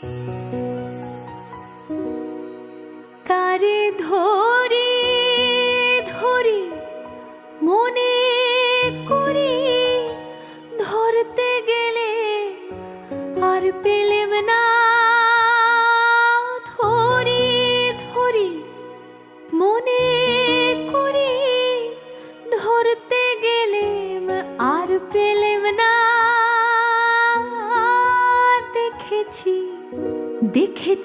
তারে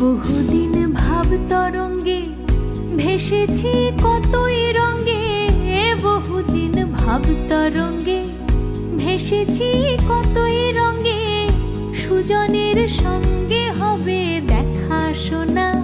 বহুদিন ভাব তরঙ্গে ভেসেছি কতই রঙ্গে বহুদিন ভাব তরঙ্গে ভেসেছি কতই রঙ্গে সুজনের সঙ্গে হবে দেখা শোনা।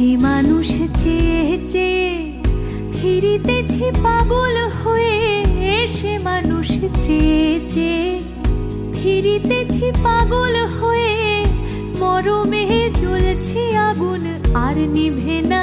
সে মানুষ চেয়ে চেয়ে, ফিরিতেছি পাগল হয়ে সে মানুষ চেয়ে চেয়ে, ফিরিতেছি পাগল হয়ে মরমে জ্বলছে আগুন আর নিভে না।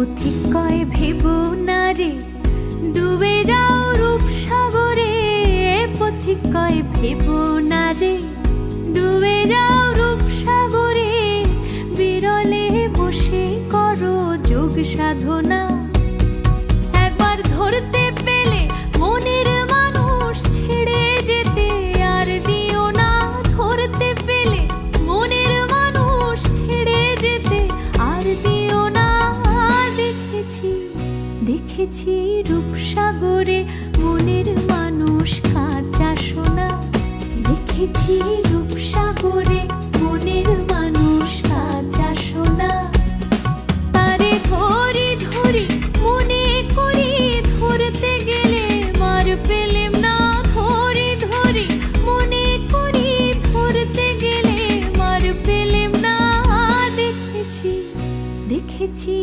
পথিক কয়, ভেব না রে। ডুবে যাও রূপ সাগরে। পথিক কয়, ভেব না রে। ডুবে যাও রূপ সাগরে। বিরলে বসে করো যোগ সাধনা। দেখেছি দেখেছি রূপসাগরে মনের মানুষ কাঁচা সোনা। দেখেছি রূপসাগরে মনের মানুষ কাঁচা সোনা। তারে ধরি ধরি মনে ধরতে গেলে না। ধরি ধরি মনে করি ধরতে গেলে মার না। দেখেছি দেখেছি